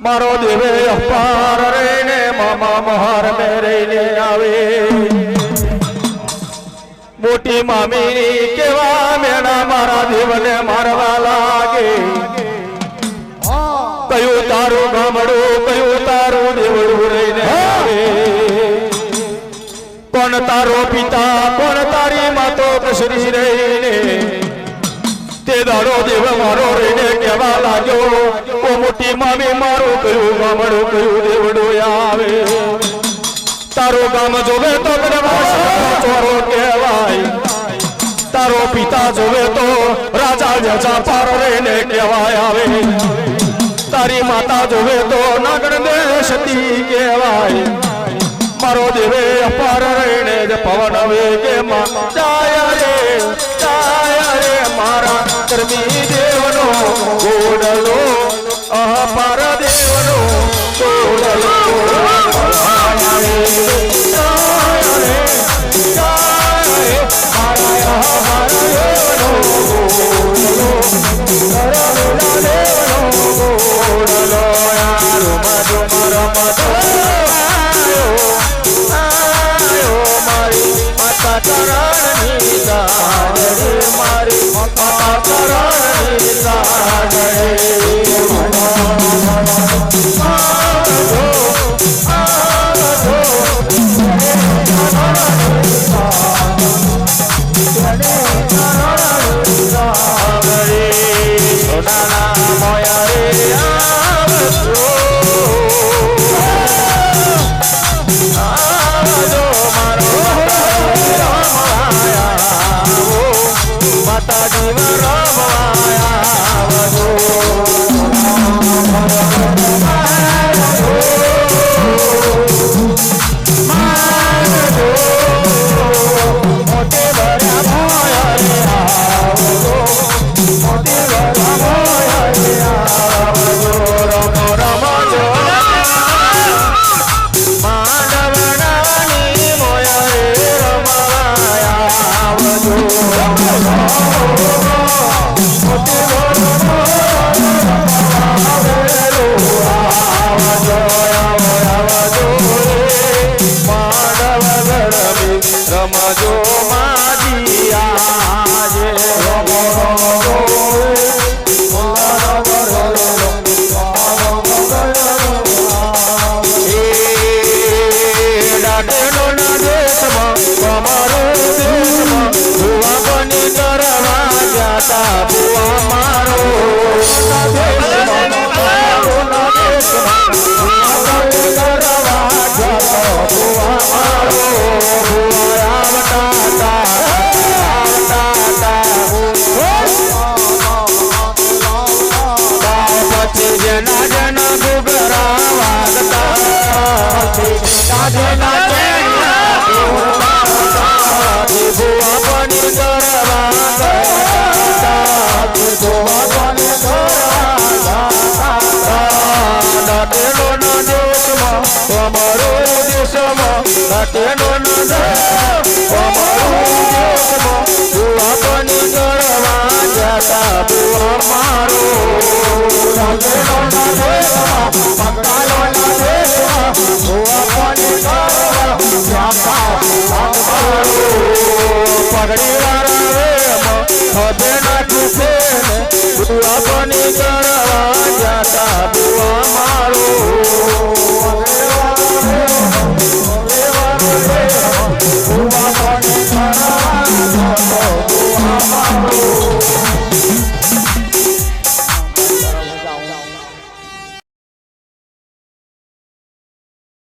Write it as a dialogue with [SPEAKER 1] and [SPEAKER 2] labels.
[SPEAKER 1] મારો દેવે અપાર રહીને મામા મહાર રહીને આવે. મોટી મામી કેવા મેણા મારા દેવને મારવા લાગે. કયું તારું ગામડું, કયું તારું દેવડું રહીને આવે. કોણ તારો પિતા કોણ તારી માતો કસરી રહીને તે દાડો દેવ મારો રહીને કહેવા લાગ્યો. મોટી મામી મારું કયું ગામડું કયું દેવડું આવે. તારો ગામ જોવે તો ચોરો કહેવાય. તારો પિતા જોવે તો રાજા જજા પાર રહીને કહેવાય આવે. તારી માતા જોવે તો નાગણ દેશતી કહેવાય. મારો દેવે અપાર રહીને જ પવન કે માં જાય માતા ડાટેલો ના દેશમાં તમારો દેશમાં ભુવા બની કરવા જાતા ભુવા મારો ના દેશમાં તેનો નંદ ભુવાની જળવા જતા ભુવા મારો તેનો નંદ ભક્તાલો જતા ભુવા મારો